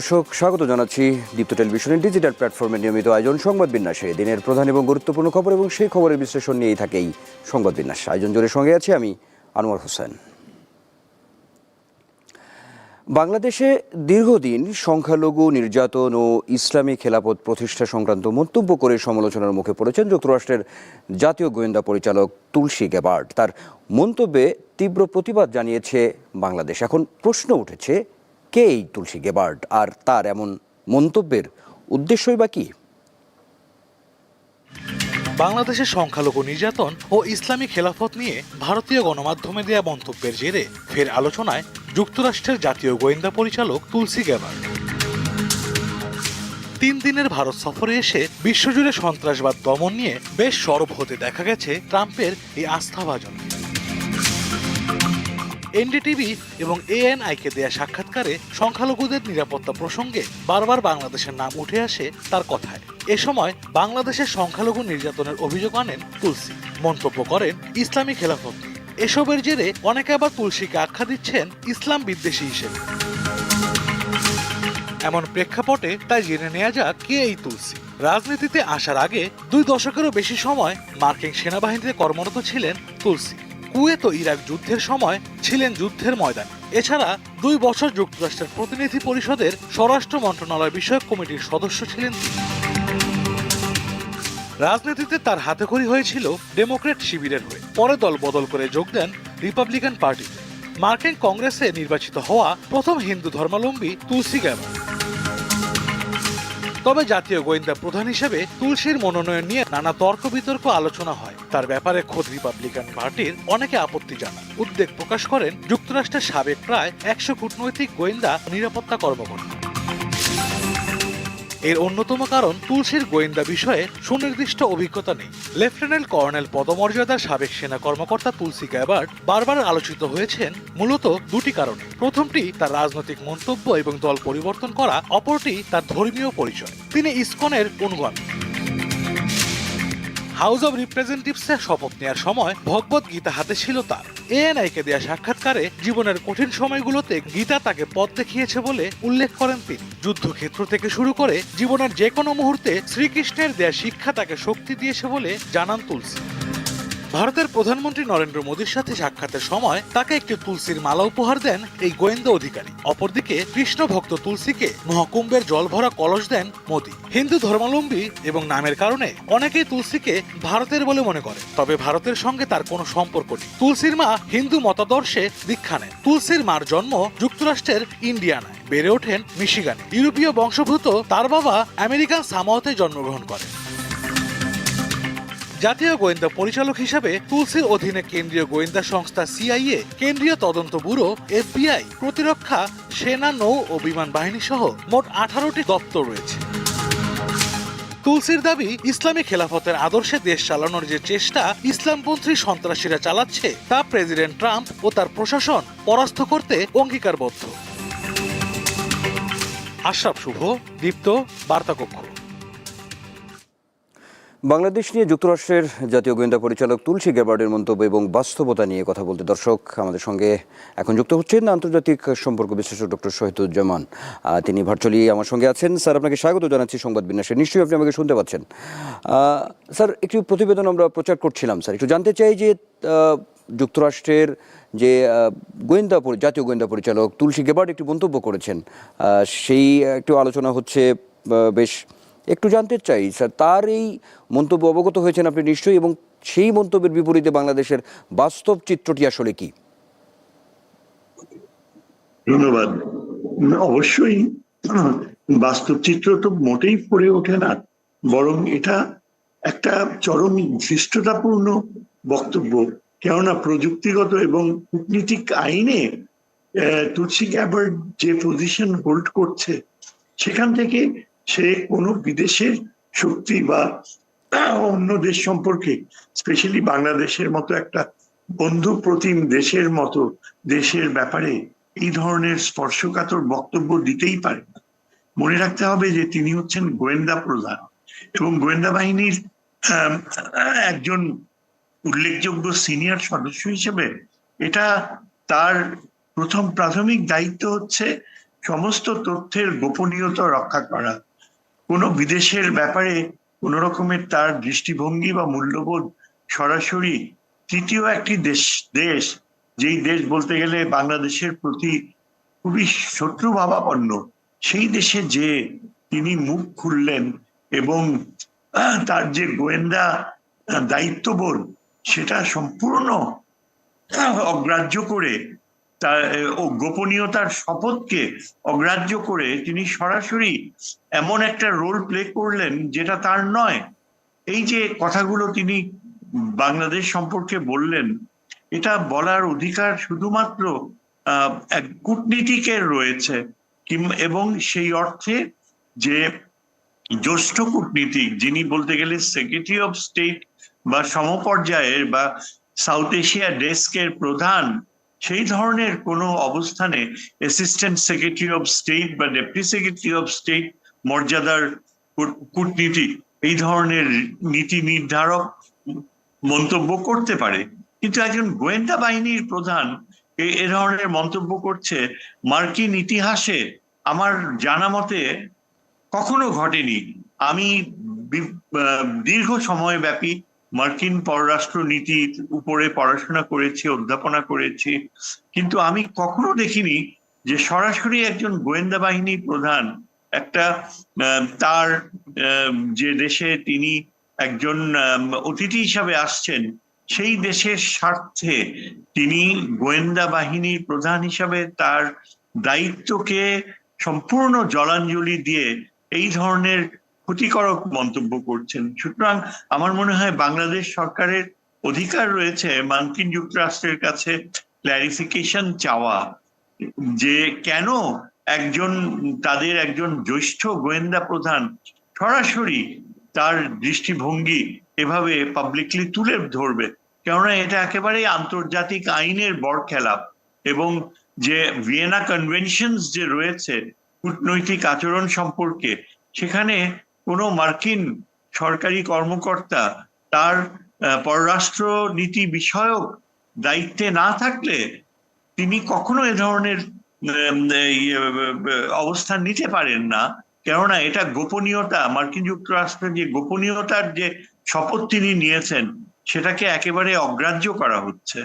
দর্শক, স্বাগত জানাচ্ছি দীপ্ত টেলিভিশনের ডিজিটাল প্ল্যাটফর্মে নিয়মিত আয়োজন সংবাদ বিন্যাসে। দিনের প্রধান এবং গুরুত্বপূর্ণ খবর এবং সেই খবরের বিশ্লেষণ নিয়েই থাকেই সংবাদ বিন্যাস। আয়োজন জোরে সঙ্গে আছি আমি আনোয়ার হোসেন। বাংলাদেশে দীর্ঘদিন সংখ্যালঘু, নির্যাতন ও ইসলামী খেলাপথ প্রতিষ্ঠা সংক্রান্ত মন্তব্য করে সমালোচনার মুখে পড়েছেন যুক্তরাষ্ট্রের জাতীয় গোয়েন্দা পরিচালক তুলসী গেবার্ড তার মন্তব্যে তীব্র প্রতিবাদ জানিয়েছে বাংলাদেশ। এখন প্রশ্ন উঠেছে কে এই তুলসী গেবার্ড আর তার এমন মন্তব্যের উদ্দেশ্যই বা কী? বাংলাদেশের সংখ্যালঘু নির্যাতন ও ইসলামী খেলাফত নিয়ে ভারতীয় গণমাধ্যমে দেয়া মন্তব্যের জেরে ফের আলোচনায় যুক্তরাষ্ট্রের জাতীয় গোয়েন্দা পরিচালক তুলসী গ্যাবার তিন দিনের ভারত সফরে এসে বিশ্বজুড়ে সন্ত্রাসবাদ দমন নিয়ে বেশ সরব হতে দেখা গেছে ট্রাম্পের এই আস্থাভাজন। এনডিটিভি এবং এএনআইকে দেয়া সাক্ষাৎকারে সংখ্যালঘুদের নিরাপত্তা প্রসঙ্গে বারবার বাংলাদেশের নাম উঠে আসে তার কথায়। এ সময় বাংলাদেশের সংখ্যালঘু নির্যাতনের অভিযোগ আনেন তুলসী। মন্তব্য করেন ইসলামী খেলাফত। এসবের জেরে অনেকে আবার তুলসীকে আখ্যা দিচ্ছেন ইসলাম বিদ্বেষী হিসেবে। এমন প্রেক্ষাপটে তাই জেনে নেওয়া যাক কে এই তুলসী। রাজনীতিতে আসার আগে দুই দশকেরও বেশি সময় মার্কিন সেনাবাহিনীতে কর্মরত ছিলেন তুলসী। কুয়েত ইরাক যুদ্ধের সময় ছিলেন যুদ্ধের ময়দানে। এছাড়া দুই বছর যুক্তরাষ্ট্রের প্রতিনিধি পরিষদের স্বরাষ্ট্র মন্ত্রণালয় বিষয়ক কমিটির সদস্য ছিলেন রাজনীতিতে তার হাতেখড়ি হয়েছিল ডেমোক্রেট শিবিরের হয়ে। পরে দল বদল করে যোগ দেন রিপাবলিকান পার্টিতে। মার্কিন কংগ্রেসে নির্বাচিত হওয়া প্রথম হিন্দু ধর্মাবলম্বী তুলসী গ্যাবার তবে জাতীয় গোয়েন্দা প্রধান হিসেবে তুলসীর মনোনয়ন নিয়ে নানা তর্ক বিতর্ক আলোচনা হয়। তার ব্যাপারে খোদ রিপাবলিকান পার্টির অনেকে আপত্তি জানান। উদ্বেগ প্রকাশ করেন যুক্তরাষ্ট্রের সাবেক প্রায় একশো কূটনৈতিক গোয়েন্দা নিরাপত্তা কর্মকর্তা। এর অন্যতম কারণ তুলসীর গোয়েন্দা বিষয়ে সুনির্দিষ্ট অভিজ্ঞতা নেই। লেফটেন্যান্ট কর্নেল পদমর্যাদার সাবেক সেনা কর্মকর্তা তুলসী গ্যাবার্ড বারবার আলোচিত হয়েছেন মূলত দুটি কারণে। প্রথমটি, তার রাজনৈতিক মন্তব্য এবং দল পরিবর্তন করা, অপরটি, তার ধর্মীয় পরিচয়। তিনি ইসকনের অনুগামী। হাউস অব রিপ্রেজেন্টেটিভসের শপথ নেওয়ার সময় ভগবত গীতা হাতে ছিল তার। এএনআইকে দেয়া সাক্ষাৎকারে জীবনের কঠিন সময়গুলোতে গীতা তাকে পথ দেখিয়েছে বলে উল্লেখ করেন তিনি। যুদ্ধক্ষেত্র থেকে শুরু করে জীবনের যে কোনো মুহূর্তে শ্রীকৃষ্ণের দেয়া শিক্ষা তাকে শক্তি দিয়েছে বলে জানান তুলসী। ভারতের প্রধানমন্ত্রী নরেন্দ্র মোদীর সাথে সাক্ষাতের সময় তাকে একটি তুলসীর মালা উপহার দেন এই গোয়েন্দা অধিকারী। অপরদিকে কৃষ্ণ ভক্ত তুলসীকে মহাকুম্ভের জল ভরা কলস দেন মোদী। হিন্দু ধর্মাবলম্বী এবং নামের কারণে অনেকেই তুলসীকে ভারতের বলে মনে করে। তবে ভারতের সঙ্গে তার কোনো সম্পর্ক নেই। তুলসীর মা হিন্দু মতাদর্শে দীক্ষা নেন। তুলসীর মার জন্ম যুক্তরাষ্ট্রের ইন্ডিয়ানায়। বেড়ে ওঠেন মিশিগানে। ইউরোপীয় বংশভূত তার বাবা আমেরিকান সামাওতে জন্মগ্রহণ করেন। জাতীয় গোয়েন্দা পরিচালক হিসেবে তুলসির অধীনে কেন্দ্রীয় গোয়েন্দা সংস্থা সিআইএ, কেন্দ্রীয় তদন্ত ব্যুরো, এফবিআই, প্রতিরক্ষা, সেনা, নৌ ও বিমান বাহিনী সহ মোট আঠারোটি দপ্তর রয়েছে। তুলসির দাবি, ইসলামী খেলাফতের আদর্শে দেশ চালানোর যে চেষ্টা ইসলামপন্থী সন্ত্রাসীরা চালাচ্ছে, তা প্রেসিডেন্ট ট্রাম্প ও তার প্রশাসন পরাস্ত করতে অঙ্গীকারবদ্ধ। আশরাফ শুভ, দীপ্ত, বার্তাকক্ষ। বাংলাদেশ নিয়ে যুক্তরাষ্ট্রের জাতীয় গোয়েন্দা পরিচালক তুলসী গ্যাবার্ডের মন্তব্য এবং বাস্তবতা নিয়ে কথা বলতে দর্শক আমাদের সঙ্গে এখন যুক্ত হচ্ছেন আন্তর্জাতিক সম্পর্ক বিশ্লেষক ডক্টর শহীদুজ্জামান। তিনি ভার্চুয়ালি আমার সঙ্গে আছেন। স্যার, আপনাকে স্বাগত জানাচ্ছি সংবাদ বিন্যাসে। নিশ্চয়ই আপনি আমাকে শুনতে পাচ্ছেন। স্যার, একটি প্রতিবেদন আমরা প্রচার করছিলাম, স্যার। একটু জানতে চাই যে যুক্তরাষ্ট্রের যে গোয়েন্দা জাতীয় গোয়েন্দা পরিচালক তুলসী গেবার্ড একটি মন্তব্য করেছেন। সেই একটু আলোচনা হচ্ছে বেশ একটু জানতে চাই, স্যার, তার এই মন্তব্য অবগত হয়েছেন আপনি নিশ্চয়ই এবং সেই মন্তব্যের বিপরীতে বাংলাদেশের বাস্তব চিত্রটি আসলে কি? ধন্যবাদ। অবশ্যই বাস্তব চিত্র তো মোটেই পড়ে ওঠে না, বরং এটা একটা চরম ধৃষ্টতাপূর্ণ বক্তব্য। কেননা প্রযুক্তিগত এবং কূটনীতিক আইনে তুলসী গ্যাবার্ড যে পজিশন হোল্ড করছে, সেখান থেকে সে কোনো বিদেশের শক্তি বা অন্য দেশ সম্পর্কে স্পেশালি বাংলাদেশের মতো একটা বন্ধু প্রতিম দেশের মতো দেশের ব্যাপারে এই ধরনের স্পর্শকাতর বক্তব্য দিতেই পারে না। মনে রাখতে হবে যে তিনি হচ্ছেন গোয়েন্দা প্রধান এবং গোয়েন্দা বাহিনীর একজন উল্লেখযোগ্য সিনিয়র সদস্য হিসেবে এটা তার প্রথম প্রাথমিক দায়িত্ব হচ্ছে সমস্ত তথ্যের গোপনীয়তা রক্ষা করা। কোনো বিদেশের ব্যাপারে কোন রকমের তার দৃষ্টিভঙ্গি বা মূল্যবোধ সরাসরি তৃতীয় একটি দেশ দেশ, যেই দেশ বলতে গেলে বাংলাদেশের প্রতি খুবই শত্রু ভাবাপন্ন সেই দেশে যে তিনি মুখ খুললেন এবং তার যে গোয়েন্দা দায়িত্ববোধ, সেটা সম্পূর্ণ অগ্রাহ্য করে তার ও গোপনীয়তার শপথকে অগ্রাহ্য করে তিনি সরাসরি এমন একটা রোল প্লে করলেন যেটা তার নয়। এই যে কথাগুলো তিনি বাংলাদেশ সম্পর্কে বললেন, এটা বলার অধিকার শুধুমাত্র এক কূটনীতিকের রয়েছে এবং সেই অর্থে যে জ্যেষ্ঠ কূটনীতিক যিনি বলতে গেলে সেক্রেটারি অফ স্টেট বা সমপর্যায়ের বা সাউথ এশিয়া ডেস্কের প্রধান সেই ধরনের কোনো অবস্থানে অ্যাসিস্ট্যান্ট সেক্রেটারি অফ স্টেট বা ডেপুটি সেক্রেটারি অফ স্টেট মর্যাদার কূট- কূটনীতিক এই ধরনের নীতি নির্ধারক মন্তব্য করতে পারে। কিন্তু একজন গোয়েন্দা বাহিনীর প্রধান এ- ধরনের মন্তব্য করছে, মার্কিন ইতিহাসে আমার জানা মতে কখনো ঘটেনি। আমি দীর্ঘ সময় ব্যাপী মার্কিন পররাষ্ট্র নীতির উপরে পড়াশোনা করেছি, অধ্যাপনা করেছি। কিন্তু আমি কখনো দেখিনি যে সরাসরি একজন গোয়েন্দা বাহিনী প্রধান একটা তার যে দেশে তিনি একজন অতিথি হিসাবে আসছেন, সেই দেশের স্বার্থে তিনি গোয়েন্দা বাহিনীর প্রধান হিসাবে তার দায়িত্বকে সম্পূর্ণ জলাঞ্জলি দিয়ে এই ধরনের ক্ষতিকারক মন্তব্য করছেন। সুতরাং আমার মনে হয় বাংলাদেশ সরকারের অধিকার রয়েছে মার্কিন যুক্তরাষ্ট্রের কাছে ক্ল্যারিফিকেশন চাওয়া যে কেন একজন, তাদের একজন জ্যেষ্ঠ গোয়েন্দা প্রধান সরাসরি তার দৃষ্টিভঙ্গি এভাবে পাবলিকলি তুলে ধরবে। কেননা এটা একেবারেই আন্তর্জাতিক আইনের বরখেলাপ এবং যে ভিয়েনা কনভেনশনস যে রয়েছে কূটনৈতিক আচরণ সম্পর্কে, সেখানে কোনো মার্কিন সরকারি কর্মকর্তা তার পররাষ্ট্র নীতি বিষয়ক দায়িত্বে না থাকলে তিনি কখনো এ ধরনের অবস্থান নিতে পারেন না। কেননা এটা গোপনীয়তা, মার্কিন যুক্তরাষ্ট্রের যে গোপনীয়তার যে শপথ তিনি নিয়েছেন, সেটাকে একেবারে অগ্রাহ্য করা হচ্ছে।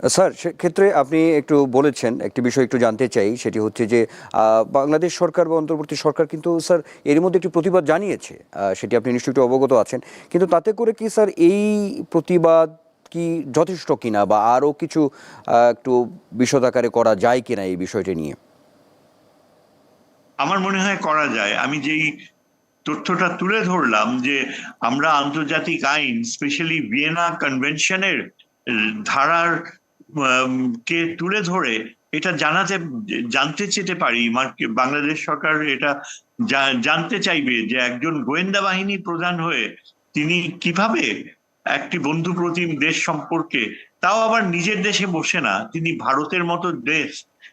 স্যার, সেক্ষেত্রে আপনি একটু বলেছেন, একটি বিষয় একটু জানতে চাই, সেটি হচ্ছে যে বাংলাদেশ সরকার বা অন্তর্বর্তী সরকার কিন্তু, স্যার, এর মধ্যে একটি প্রতিবাদ জানিয়েছে সেটি আপনি নিশ্চয়ই একটু অবগত আছেন, কিন্তু তাতে করে কি, স্যার, এই প্রতিবাদ কি যথেষ্ট কিনা বা আরও কিছু একটু বিশদ আকারে করা যায় কিনা এই বিষয়টি নিয়ে? আমার মনে হয় করা যায়। আমি যেই তথ্যটা তুলে ধরলাম যে, আমরা আন্তর্জাতিক আইন, স্পেশালি ভিয়েনা কনভেনশনের ধারার কে তুলে ধরে এটা জানাতে, জানতে চেতে পারি। বাংলাদেশ সরকার এটা জানতে চাইবে যে একজন গোয়েন্দা বাহিনী প্রধান হয়ে তিনি কীভাবে একটি বন্ধু প্রতিম দেশ সম্পর্কে, তাও আবার নিজের দেশে বসে না, তিনি ভারতের মতো দেশ,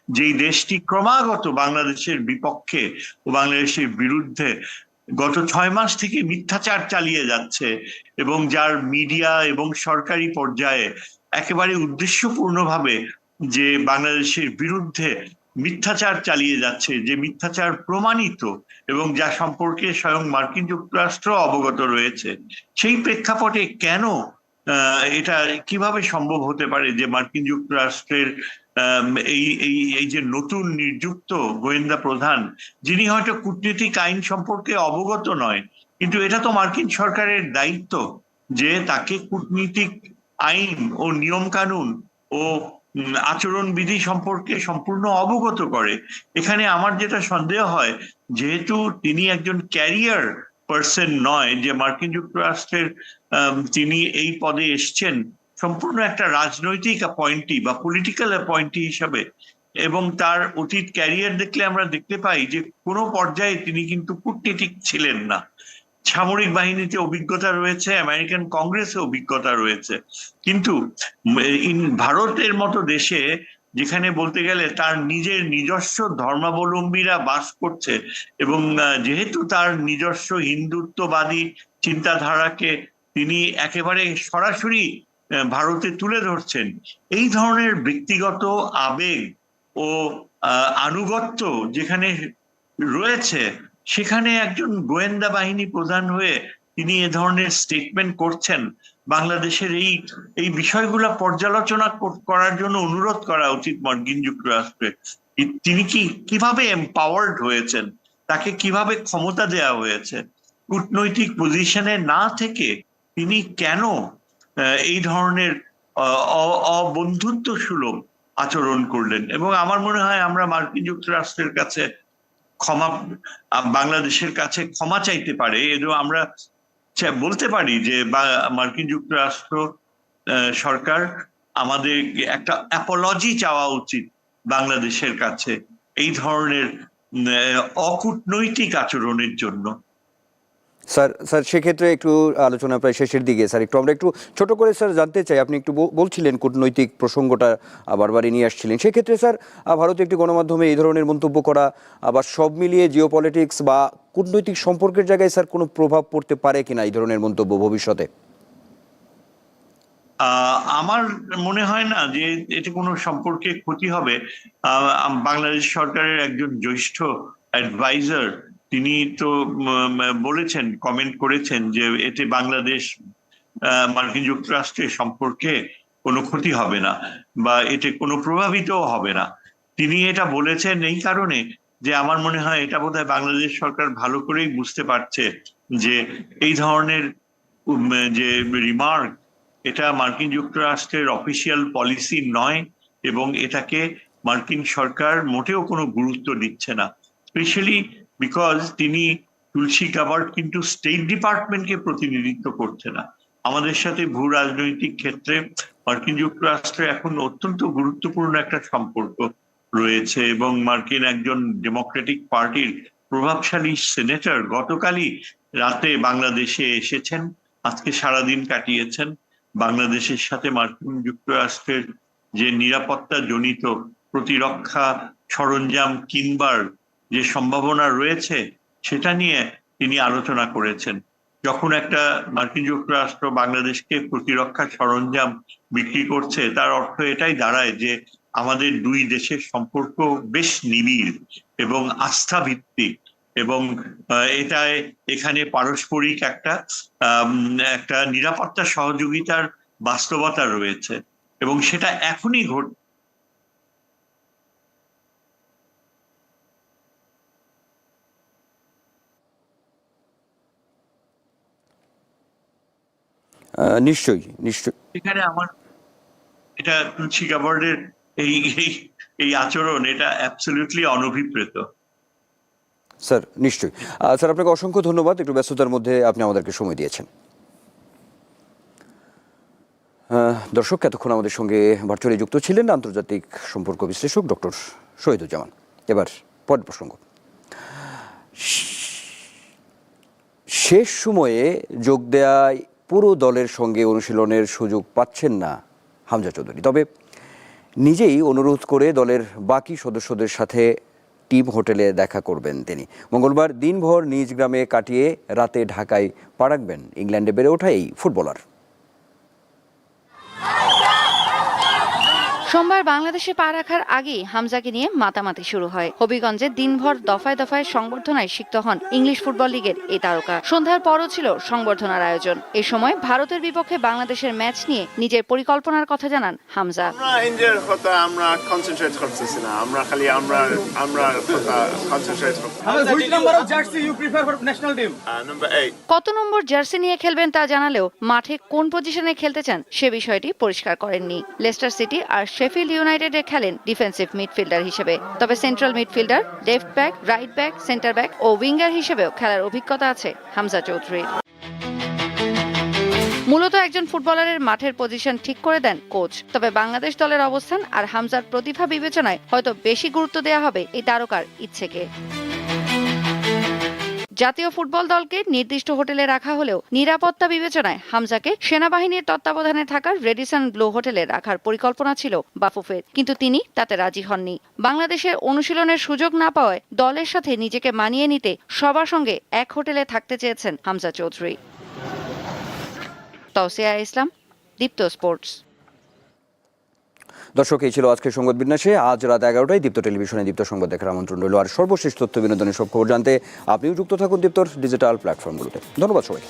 যেই দেশটি ক্রমাগত বাংলাদেশের বিপক্ষে ও বাংলাদেশের বিরুদ্ধে গত ছয় মাস থেকে মিথ্যাচার চালিয়ে যাচ্ছে এবং যার মিডিয়া এবং সরকারি পর্যায়ে একেবারে উদ্দেশ্যপূর্ণভাবে যে বাংলাদেশের বিরুদ্ধে মিথ্যাচার চালিয়ে যাচ্ছে, যে মিথ্যাচার প্রমাণিত এবং যা সম্পর্কে স্বয়ং মার্কিন যুক্তরাষ্ট্র অবগত রয়েছে, সেই প্রেক্ষাপটে কেন এটা কীভাবে সম্ভব হতে পারে যে মার্কিন যুক্তরাষ্ট্রের এই এই এই যে নতুন নিযুক্ত গোয়েন্দা প্রধান, যিনি হয়তো কূটনীতিক আইন সম্পর্কে অবগত নয়, কিন্তু এটা তো মার্কিন সরকারের দায়িত্ব যে তাকে কূটনীতিক আইন ও নিয়ম কানুন ও আচরণবিধি সম্পর্কে সম্পূর্ণ অবগত করে। এখানে আমার যেটা সন্দেহ হয়, যেহেতু তিনি একজন ক্যারিয়ার পার্সন নয়, যে মার্কিন যুক্তরাষ্ট্রের তিনি এই পদে এসছেন, সম্পূর্ণ একটা রাজনৈতিক অ্যাপয়েন্টি বা পলিটিক্যাল অ্যাপয়েন্টি হিসাবে। এবং তার অতীত ক্যারিয়ার দেখলে আমরা দেখতে পাই যে কোনো পর্যায়ে তিনি কিন্তু কূটনীতিক ছিলেন না। সামরিক বাহিনীতে অভিজ্ঞতা রয়েছে আমেরিকান কংগ্রেসে অভিজ্ঞতা রয়েছে। কিন্তু ভারতের মতো দেশে, যেখানে বলতে গেলে তার নিজের নিজস্ব ধর্মাবলম্বীরা বাস করছে এবং যেহেতু তার নিজস্ব হিন্দুত্ববাদী চিন্তাধারাকে তিনি একেবারে সরাসরি ভারতে তুলে ধরছেন, এই ধরনের ব্যক্তিগত আবেগ ও আনুগত্য যেখানে রয়েছে সেখানে একজন গোয়েন্দা বাহিনী প্রধান হয়ে তিনি এ ধরনের স্টেটমেন্ট করছেন। বাংলাদেশের এই এই বিষয়গুলো পর্যালোচনা করার জন্য অনুরোধ করা উচিত মার্কিন যুক্তরাষ্ট্রে। তিনি কি, কীভাবে এম্পাওয়ার্ড হয়েছেন? তাকে কীভাবে ক্ষমতা দেওয়া হয়েছে? কূটনৈতিক পজিশনে না থেকে তিনি কেন এই ধরনের অবন্ধুত্ব সুলভ আচরণ করলেন? এবং আমার মনে হয় আমরা মার্কিন যুক্তরাষ্ট্রের কাছে ক্ষমা বাংলাদেশের কাছে ক্ষমা চাইতে পারে এরও আমরা বলতে পারি যে মার্কিন যুক্তরাষ্ট্র সরকার আমাদের একটা অ্যাপোলজি চাওয়া উচিত বাংলাদেশের কাছে এই ধরনের অকূটনৈতিক আচরণের জন্য স্যার স্যার, সেক্ষেত্রে একটু আলোচনা প্রায় শেষের দিকে। স্যার, একটু আমরা একটু ছোট করে, স্যার, জানতে চাই। আপনি একটু বলছিলেন কূটনৈতিক প্রসঙ্গটা বারবারই নিয়ে আসছিলেন। সেক্ষেত্রে, স্যার ভারতে একটি গণমাধ্যমে এই ধরনের মন্তব্য করা, আবার সব মিলিয়ে জিও পলিটিক্স বা কূটনৈতিক সম্পর্কের জায়গায়, স্যার, কোনো প্রভাব পড়তে পারে কিনা এই ধরনের মন্তব্য ভবিষ্যতে? আমার মনে হয় না যে এতে কোনো সম্পর্কে ক্ষতি হবে। বাংলাদেশ সরকারের একজন জ্যেষ্ঠ অ্যাডভাইজার তিনি তো বলেছেন কমেন্ট করেছেন যে এতে বাংলাদেশ মার্কিন যুক্তরাষ্ট্রের সম্পর্কে কোনো ক্ষতি হবে না বা এতে কোনো প্রভাবিতও হবে না। তিনি এটা বলেছেন এই কারণে যে আমার মনে হয় এটা বোধহয় বাংলাদেশ সরকার ভালো করেই বুঝতে পারছে যে এই ধরনের যে রিমার্ক এটা মার্কিন যুক্তরাষ্ট্রের অফিসিয়াল পলিসি নয় এবং এটাকে মার্কিন সরকার মোটেও কোনো গুরুত্ব দিচ্ছে না। স্পেশালি বিকজ তিনি তুলসী গাবার্ড কিন্তু স্টেট ডিপার্টমেন্টকে প্রতিনিধিত্ব করছে না। আমাদের সাথে ভূ রাজনৈতিক ক্ষেত্রে মার্কিন যুক্তরাষ্ট্রে এখন অত্যন্ত গুরুত্বপূর্ণ একটা সম্পর্ক রয়েছে এবং মার্কিন একজন ডেমোক্রেটিক পার্টির প্রভাবশালী সেনেটর গতকালই রাতে বাংলাদেশে এসেছেন, আজকে সারাদিন কাটিয়েছেন। বাংলাদেশের সাথে মার্কিন যুক্তরাষ্ট্রের যে নিরাপত্তা জনিত প্রতিরক্ষা সরঞ্জাম কিনবার যে সম্ভাবনা রয়েছে, সেটা নিয়ে তিনি আলোচনা করেছেন। যখন একটা মার্কিন যুক্তরাষ্ট্র বাংলাদেশকে প্রতিরক্ষা সরঞ্জাম বিক্রি করছে, তার অর্থ এটাই দাঁড়ায় যে আমাদের দুই দেশের সম্পর্ক বেশ নিবিড় এবং আস্থা ভিত্তিক এবং এটায় এখানে পারস্পরিক একটা একটা নিরাপত্তা সহযোগিতার বাস্তবতা রয়েছে এবং সেটা এখনই ঘট নিশ্চয়ই নিশ্চয়ই। এখানে আমার এটা তুলসী গাবার্ডের এই এই আচরণ এটা অ্যাবসলিউটলি অনভিপ্রেত। স্যার নিশ্চয়ই। স্যার আপনাকে অসংখ্য ধন্যবাদ একটু ব্যস্ততার মধ্যে আপনি আমাদেরকে সময় দিয়েছেন। দর্শক এতক্ষণ আমাদের সঙ্গে ভার্চুয়ালি যুক্ত ছিলেন আন্তর্জাতিক সম্পর্ক বিশ্লেষক ডক্টর শহীদুজ্জামান। এবার পরের প্রসঙ্গ। শেষ সময়ে যোগ দেয়ায় পুরো দলের সঙ্গে অনুশীলনের সুযোগ পাচ্ছেন না হামজা চৌধুরী। তবে নিজেই অনুরোধ করে দলের বাকি সদস্যদের সাথে টিম হোটেলে দেখা করবেন তিনি। মঙ্গলবার দিনভর নিজ গ্রামে কাটিয়ে রাতে ঢাকায় পা রাখবেন ইংল্যান্ডে বেড়ে ওঠা এই ফুটবলার। সোমবার বাংলাদেশে পা রাখার আগেই হামজাকে নিয়ে মাতামাতি শুরু হয়। হবিগঞ্জে দিনভর দফায় দফায় সংবর্ধনায় সিক্ত হন ইংলিশ ফুটবল লিগের এই তারকা। সন্ধ্যার পরও ছিল সংবর্ধনার আয়োজন। এ সময় ভারতের বিপক্ষে বাংলাদেশের ম্যাচ নিয়ে নিজের পরিকল্পনার কথা জানান হামজা। আমরা ইন্ডিয়ার কথা আমরা কনসেন্ট্রেট করতেছি না। আমরা খালি আমরা আমরা কথা কনসেন্ট্রেট করতে Hafiz, which number of jersey you prefer for national team? Number eight কত নম্বর জার্সি নিয়ে খেলবেন তা জানালেও মাঠে কোন পজিশনে খেলতে চান সে বিষয়টি পরিষ্কার করেননি। লেস্টার সিটি আর শেফিল্ড ইউনাইটেডে খেলেন ডিফেন্সিভ মিডফিল্ডার হিসেবে। তবে central midfielder, left back, right back, centre back ও উইঙ্গার হিসেবেও খেলার অভিজ্ঞতা আছে হামজা চৌধুরীর মূলত একজন ফুটবলারের মাঠের পজিশন ঠিক করে দেন কোচ। তবে বাংলাদেশ দলের অবস্থান আর হামজার প্রতিভা বিবেচনায় হয়তো বেশি গুরুত্ব দেওয়া হবে এই তারকার ইচ্ছেকে। জাতীয় ফুটবল দলকে নির্দিষ্ট হোটেলে রাখা হলেও নিরাপত্তা বিবেচনায় হামজাকে সেনাবাহিনীর তত্ত্বাবধানে থাকা রেডিসন ব্লু হোটেলে রাখার পরিকল্পনা ছিল বাফুফের, কিন্তু তিনি তাতে রাজি হননি। বাংলাদেশের অনুশীলনের সুযোগ না পাওয়ায় দলের সাথে নিজেকে মানিয়ে নিতে সবার সঙ্গে এক হোটেলে থাকতে চেয়েছেন হামজা চৌধুরী। তৌসিয়া ইসলাম, দীপ্ত স্পোর্টস। দর্শক, এই ছিল আজকের সংবাদ বিন্যাসে। আজ রাত এগারোটায় দীপ্ত টেলিভিশনে দীপ্ত সংবাদ দেখার আমন্ত্রণ রইল। আর সর্বশেষ তথ্য বিনোদনের সব খবর জানতে আপনিও যুক্ত থাকুন দীপ্তর ডিজিটাল প্ল্যাটফর্মগুলোতে। ধন্যবাদ সবাই